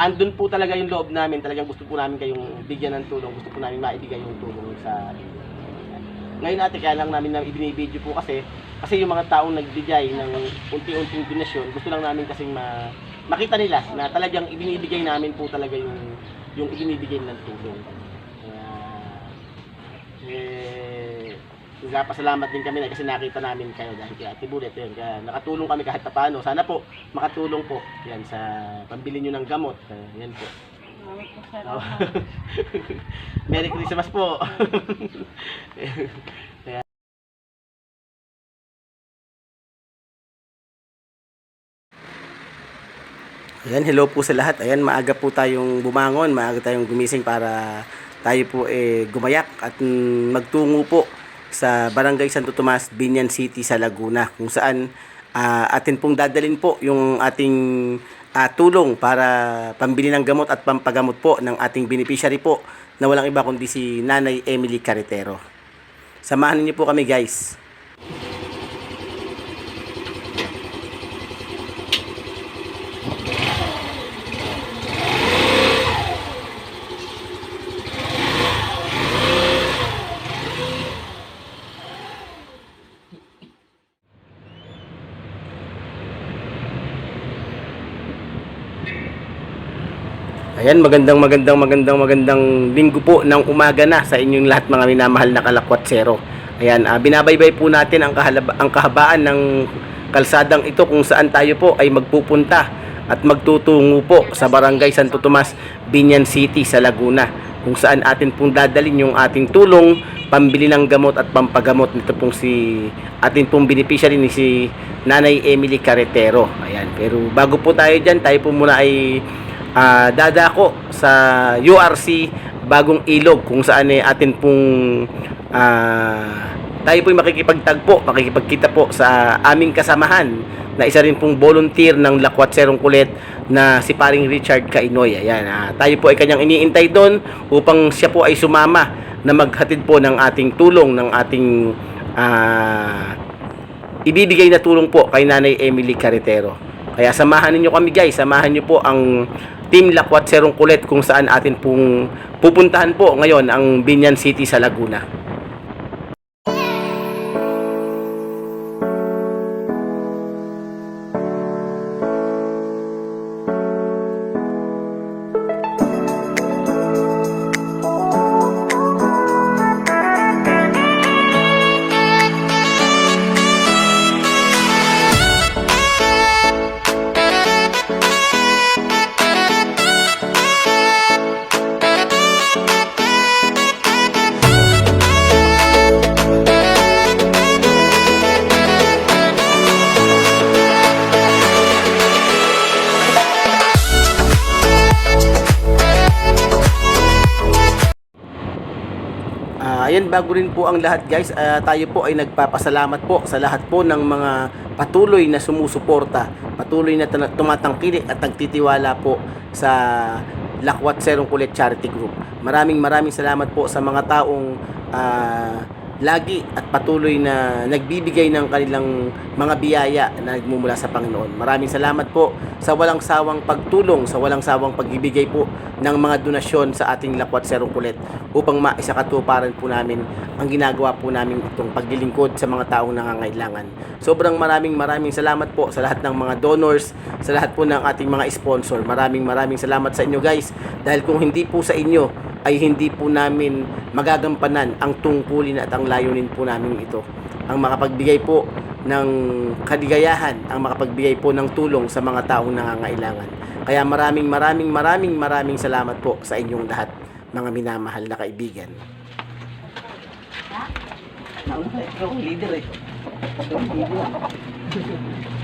andun po talaga yung loob namin. Talagang gusto po namin kayong bigyan ng tulong. Gusto po namin maibigay yung tulong sa. Ngayon ate, kaya lang namin na ibinibideo po kasi kasi yung mga taong nagbigay ng unti-unting donasyon, gusto lang namin kasing ma, makita nila na talagang ibinibigay namin po talaga yung yung ibinibigay ng tulong. Kaya, eh, nagpapasalamat din kami na kasi nakita namin kayo dahil kay Ate Bullet. Yun, kaya nakatulong kami kahit paano. Sana po makatulong po yan sa pambili nyo ng gamot. Eh, yan po. Oh. Merry Christmas po. Ayan, hello po sa lahat. Ayan, maaga po tayong bumangon, maaga tayong gumising para tayo po eh, gumayak at mm, magtungo po sa Barangay Santo Tomas, Binyan City sa Laguna kung saan ah, atin pong dadalin po yung ating ah, tulong para pambili ng gamot at pampagamot po ng ating beneficiary po na walang iba kundi si Nanay Emily Carretero. Samahan niyo po kami guys. Ayan, magandang magandang magandang magandang linggo po ng umaga na sa inyong lahat mga minamahal na kalakwatsero. Ayan, ah, binabaybay po natin ang, kahalaba, ang kahabaan ng kalsadang ito kung saan tayo po ay magpupunta at magtutungo po sa Barangay Santo Tomas, Binyan City sa Laguna kung saan atin pong dadalin yung ating tulong pambili ng gamot at pampagamot nito pong si atin pong beneficiary ni si Nanay Emily Carretero. Ayan, pero bago po tayo dyan, tayo po muna ay ah, dadako sa URC Bagong Ilog kung saan eh, atin pong ah, tayo po'y makikipagtagpo, makikipagkita po sa aming kasamahan na isa rin pong volunteer ng Lakwat Serong Kulit na si paring Richard Kainoy. Ayan, ah, tayo po ay kanyang iniintay doon upang siya po ay sumama na maghatid po ng ating tulong, ng ating ah, ibibigay na tulong po kay Nanay Emily Carretero. Kaya samahan niyo kami guys, samahan niyo po ang Team Lakwat Serong Kulit kung saan atin pong pupuntahan po ngayon ang Binyan City sa Laguna. Bago rin po ang lahat guys, ah, tayo po ay nagpapasalamat po sa lahat po ng mga patuloy na sumusuporta, patuloy na tumatangkilik at nagtitiwala po sa Lakwat Serong Kulit Charity Group. Maraming maraming salamat po sa mga taong ah, lagi at patuloy na nagbibigay ng kanilang mga biyaya na nagmumula sa Panginoon. Maraming salamat po sa walang sawang pagtulong, sa walang sawang pagbibigay po ng mga donasyon sa ating Lakwat Serong Kulit upang maisakatuparan po namin ang ginagawa po namin itong paglilingkod sa mga taong nangangailangan. Sobrang maraming maraming salamat po sa lahat ng mga donors, sa lahat po ng ating mga sponsor. Maraming maraming salamat sa inyo guys dahil kung hindi po sa inyo ay hindi po namin magagampanan ang tungkulin at ang layunin po namin ito. Ang makapagbigay po ng kaligayahan, ang makapagbigay po ng tulong sa mga taong nangangailangan. Kaya maraming maraming maraming maraming salamat po sa inyong lahat, mga minamahal na kaibigan. Ikaw ang leader eh. Ikaw ang leader.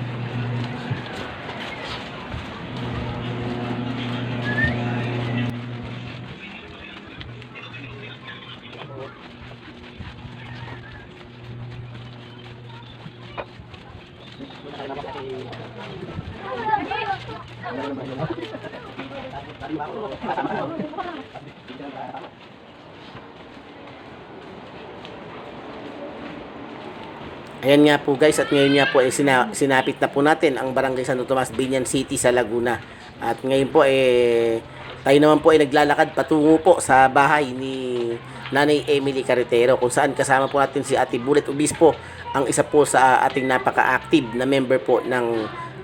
Ayan nga po guys at ngayon nga po ay sina- sinapit na po natin ang Barangay Santo Tomas, Binyan City sa Laguna. At ngayon po eh tayo naman po ay naglalakad patungo po sa bahay ni Nanay Emily Carretero kung saan kasama po natin si Ate Bullet Obispo ang isa po sa ating napaka-active na member po ng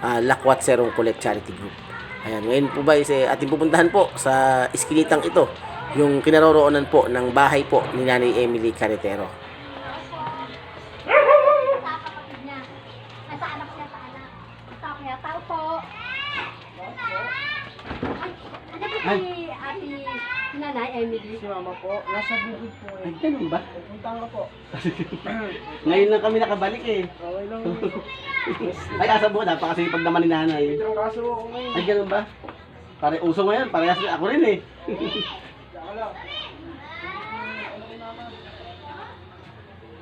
ah, Lakwat Serong Kulit Charity Group. Ayan, ngayon po ba eh, ating pupuntahan po sa iskinitang ito yung kinaroroonan po ng bahay po ni Nanay Emily Carretero. sa kapatid niya. Ay, sa anak niya, sa anak. Sa kaya tao po. Ay, ano po si ate Emily? Si mama po, nasa bukid po eh. Ay, ganun ba? Pupunta nga po. Ngayon lang kami nakabalik eh. Okay lang. Ay, asa buo, napakasipag naman ni nanay. Ito ang kaso ako ngayon. Ay, ganun ba? Pare, uso ngayon, parehas ako rin eh.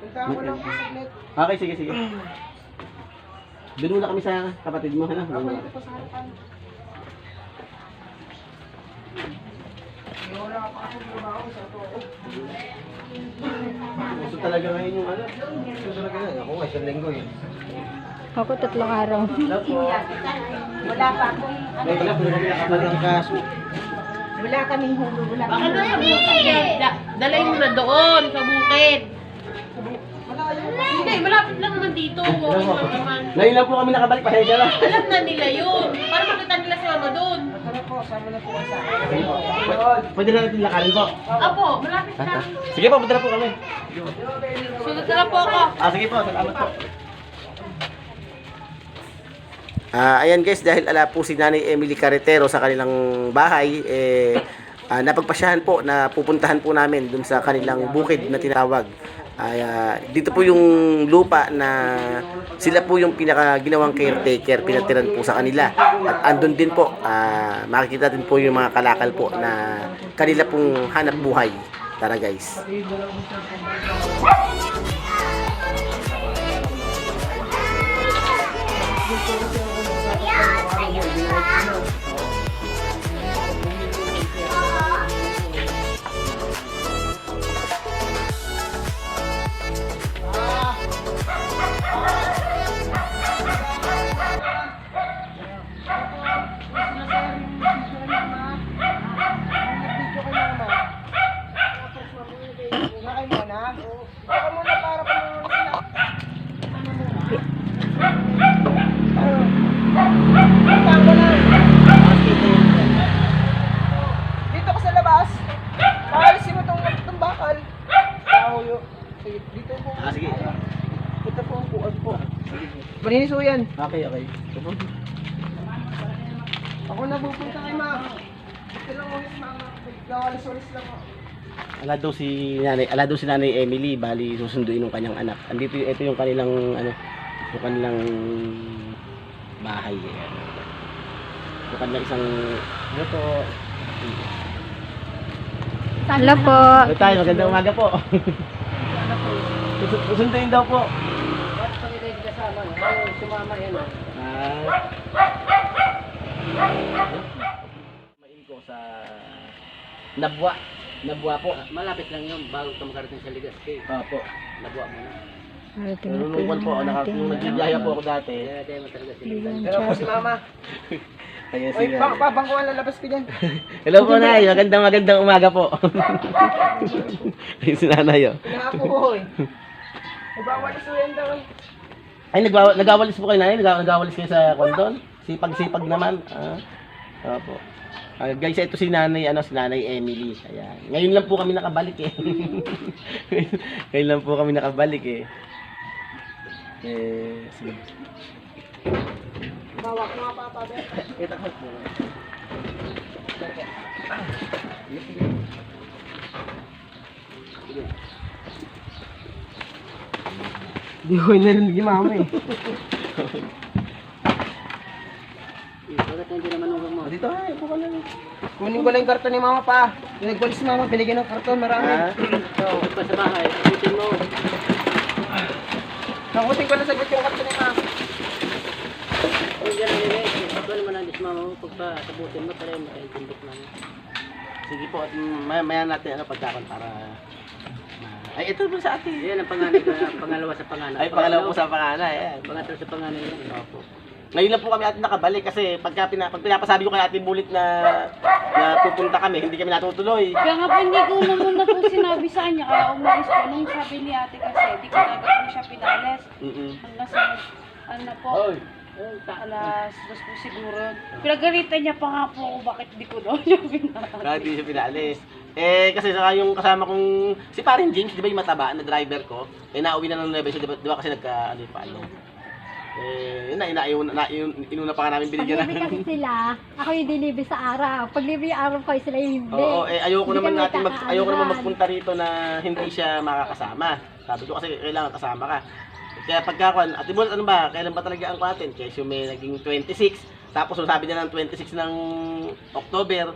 Punta ko lang po saglit. Okay, sige, sige. Doon muna kami sa kapatid mo, ano? Ako dito sa harapan. Wala pa ako trabaho sa to. Uso talaga ngayon yung ano. Ito talaga yan. Ako nga, isang linggo eh. Ako tatlong araw. Po. Wala pa akong Ngayon lang, doon kami nakabalik. Walang kaso. Wala kaming hulo, wala Baka na da, dalay mo na doon sa bukid. Hindi, malapit lang naman dito. Ngayon lang po kami nakabalik, pasensya lang. Alam na nila yun. Para makita nila si mama doon. Sama na po kayo sa po. Pwede- na natin lakarin po. Apo, malapit lang. Sige po, punta na po kami. Sunod na lang po ako. Ah, sige po, salamat po. Ah, ayan guys, dahil ala po si Nanay Emily Carretero sa kanilang bahay, eh, ah, napagpasyahan po na pupuntahan po namin dun sa kanilang bukid na tinawag. Ay, ah, dito po yung lupa na sila po yung pinaka ginawang caretaker, pinatiran po sa kanila. At andun din po, ah, makikita din po yung mga kalakal po na kanila pong hanap buhay. Tara guys. Video Sige, dito po. Ah, sige. Ito po ang puad po. Malinis po yan. Okay, okay. Ako na pupunta kay mama. Ito lang ulit mama. Gawalis-walis lang ako. Ala daw si nanay, ala daw si nanay Emily, bali susunduin ng kanyang anak. Andito ito yung kanilang ano, yung kanilang bahay. Yung kanilang isang ano to? Hello po. Ano tayo, magandang umaga po. Susu- Susunduin daw po. Bakit pa nila hindi kasama? Ay, sumama yan ah. Ah. Main ko sa Nabwa. Nabwa po. Malapit lang yun bago ka makarating sa Ligaspi. Opo. Nabuwa mo na. Parating na po Nalulungkot po. nung nagbibiyaya po ako dati. Kaya Pero po si mama. Ayan Oy, bang, pa, bangkuhan lalabas ko dyan. Hello po, Nay. Magandang magandang umaga po. Ayun si Nanay, oh. Nakakuho eh. Ay, bawal so yan daw eh. Ay, nagwawa, nagawalis po kayo, Nanay? Nag- Nagawalis kayo sa kondon? Sipag-sipag naman. Ah, opo. Ah, guys, ito si Nanay, ano, si Nanay Emily. Ayan. Ngayon lang po kami nakabalik eh. Ngayon lang po kami nakabalik eh. Eh, sige. Bawak mga papa. be. Kita ko po. Di ko narinig yung mama eh. Hindi mo? Dito, ay, po ka lang. Kunin ko lang yung karton ni mama pa. Yung nagwalis si mama, binigyan ng karton, marami. Ah, Bakit pa sa bahay? Bitin mo. Nakutin ko na sagot yung karton ni mama. Kung gano'n nila, ito naman ang dismama mo. Pagpa-sabutin mo, tayo makaintindok lang. sige po, at maya, maya natin ano pagkakon para ay ito po sa atin. Yan ang panganay ko, pangalawa sa panganay. Ay, pangalawa po sa panganay. Ayan. Pangatlo sa panganay yan. Opo. Ngayon lang po kami atin nakabalik kasi pagka pina, pag pinapasabi ko kay Ate Bulit na, na pupunta kami, hindi kami natutuloy. Kaya nga po hindi ko naman na po sinabi sa kanya, kaya umalis po. Nung sabi ni ate kasi, di ko na po siya pinales. Mm-mm. Hanggang sa, ano po, alas dos po siguro. Pinagalitan niya pa nga po ako, bakit di ko daw siya pinales. Kaya hindi siya pinalis. Eh, kasi saka yung kasama kong, si Parin James, di ba yung mataba na driver ko, eh, nauwi na ng 9 siya, di ba, di ba kasi nagka, ano yung paano. Eh, yun na, inaayaw na, na, yun, inuna pa nga namin Pag binigyan libre kasi sila, ako yung dilibre sa araw. Pag libre yung araw ko, sila yung hindi. Oo, eh, ayoko Hindi naman kami natin, mag, ayoko naman magpunta rito na hindi siya makakasama. Sabi ko kasi kailangan kasama ka. Kaya pagka, kwan, Ate Bol, ano ba, kailan ba talaga ang natin? Kaya may naging 26, tapos so sabi niya ng 26 ng October,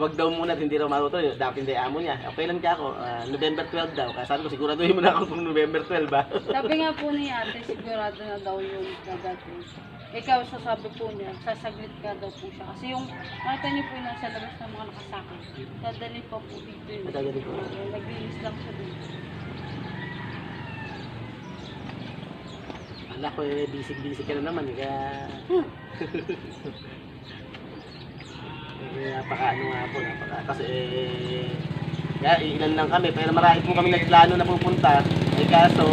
wag daw muna hindi raw matutuloy. Dapat hindi amo niya. Okay lang kaya ako, ah, November 12 daw. Kaya sabi ko, siguraduhin mo na ako kung November 12 ba? Sabi nga po ni ate, sigurado na daw yun kagatin. Ikaw, sasabi po niya, sasaglit ka daw po siya. Kasi yung, nakita niyo po yung nasa labas ng mga nakasakit. Dadali pa po dito yun. Dadali po. Naglinis lang siya dito. Ala ko eh, bisig-bisig ka na naman. eh, Kaya... eh, napaka ano nga po, napaka... Kasi eh... Kaya ilan lang kami, pero marami po kami nagplano na pupunta. Eh kaso,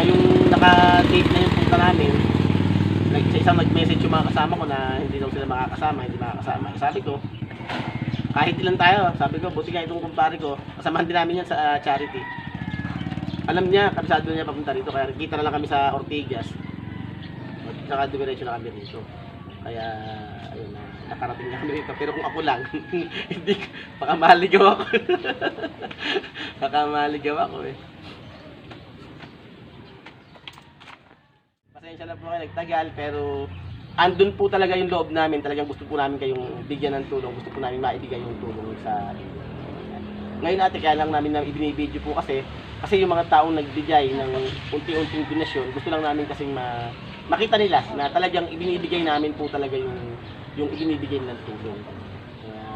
ngayong naka-date na yung punta namin, nag sa isang nag-message yung mga kasama ko na hindi daw sila makakasama, hindi makakasama. Eh, sabi ko, kahit ilan tayo, sabi ko, buti nga itong kumpare ko, kasamahan din namin yan sa ah, charity. Alam niya, kabisado niya papunta rito, kaya kita na lang kami sa Ortigas. Nakadumiretso na kami rito. Kaya, ayun na, nakarating na kami rito. Pero kung ako lang, hindi, baka maligaw ako. baka maligaw ako eh. Pasensya na po kayo nagtagal, pero andun po talaga yung loob namin. Talagang gusto po namin kayong bigyan ng tulong. Gusto po namin maibigay yung tulong sa inyo. Ngayon ate, kaya lang namin na ibinibideo po kasi kasi yung mga taong nagbigay ng unti-unting donasyon, gusto lang namin kasing ma makita nila na talagang ibinibigay namin po talaga yung yung ibinibigay ng tulong. Kaya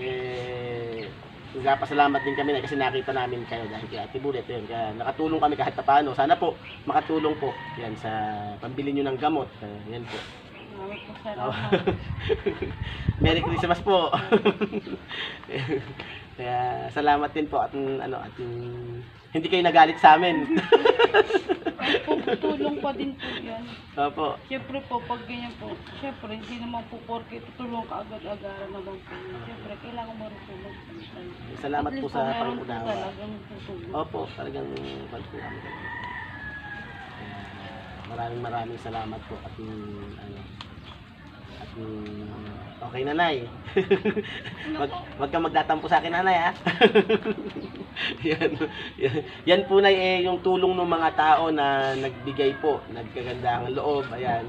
eh nagpapasalamat din kami na kasi nakita namin kayo dahil kay Ate Bullet yun. Kaya nakatulong kami kahit paano. Sana po makatulong po yan sa pambili nyo ng gamot. Kaya, yan po. Oh. Merry Christmas po. Kaya salamat din po at ano at hindi kayo nagalit sa amin. Tulong pa din po yan. Opo. Siyempre po, pag ganyan po, siyempre, hindi naman po porke tutulong ka agad-agaran naman po. Siyempre, kailangan marutulong po tayo. Salamat At po sa pangunawa. talagang tutulong. Opo, talagang. Kaya, Maraming maraming salamat po at mm, ano at mm, okay nanay. wag, wag kang magtatampo sa akin nanay ha. yan, yan, yan po na eh, yung tulong ng mga tao na nagbigay po, nagkagandahang loob, ayan.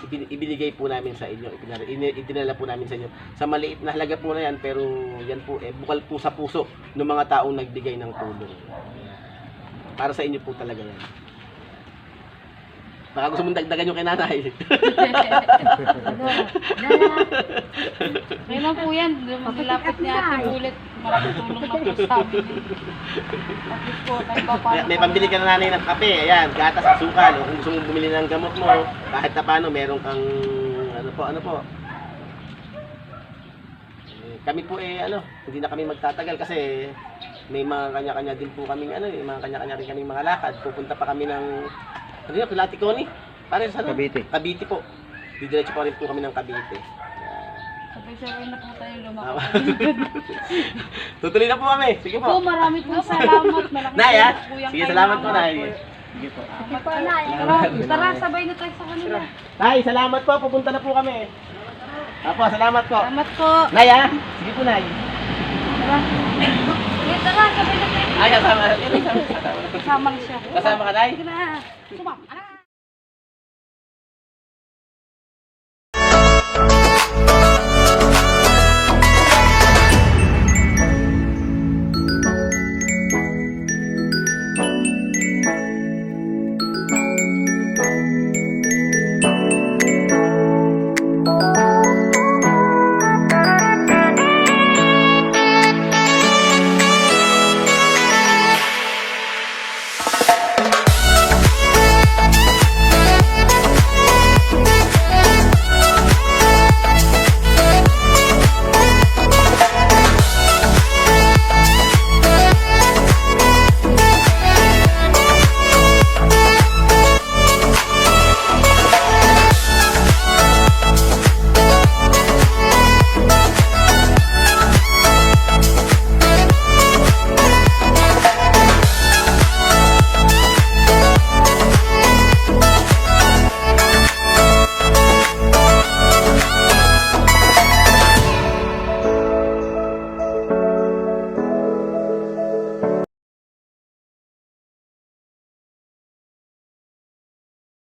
Ibin- ibinigay po namin sa inyo, idinala po namin sa inyo. Sa maliit na halaga po na yan, pero yan po, eh, bukal po sa puso ng mga taong nagbigay ng tulong. Para sa inyo po talaga yan. Baka gusto mong dagdagan yung kay nanay. Kaya lang po yan, malapit niya ate ulit. Malaking tulong na po sa amin. At least po, pa may, pambili ka na nanay ng kape, ayan, gatas, asukal. O kung gusto mong bumili ng gamot mo, kahit na paano, meron kang, ano po, ano po. Eh, kami po eh, ano, hindi na kami magtatagal kasi may mga kanya-kanya din po kaming, ano, eh, mga kanya-kanya rin kaming mga lakad. Pupunta pa kami ng, ano yun, Pilati Coney? Pare sa ano? Cavite. Cavite po. Didiretso pa rin po kami ng Cavite. Sabay-sabay na po tayo Tama. lumakad. Tutuloy na po kami. Sige Po, po. marami pong salamat. Malaking Nay, ah. tulong po yan Sige, salamat po, Mama Nay. po. Sige po. Po. Tara, tara, sabay na tayo sa kanila. Nay, salamat po. Pupunta na po kami. Apo, salamat po. Salamat po. Nay, ah. Sige po, Nay. Tara. Tara, sabay na tayo. Ay, kasama. Kasama na siya. Kasama ka, Nay? Sige na. Sumama.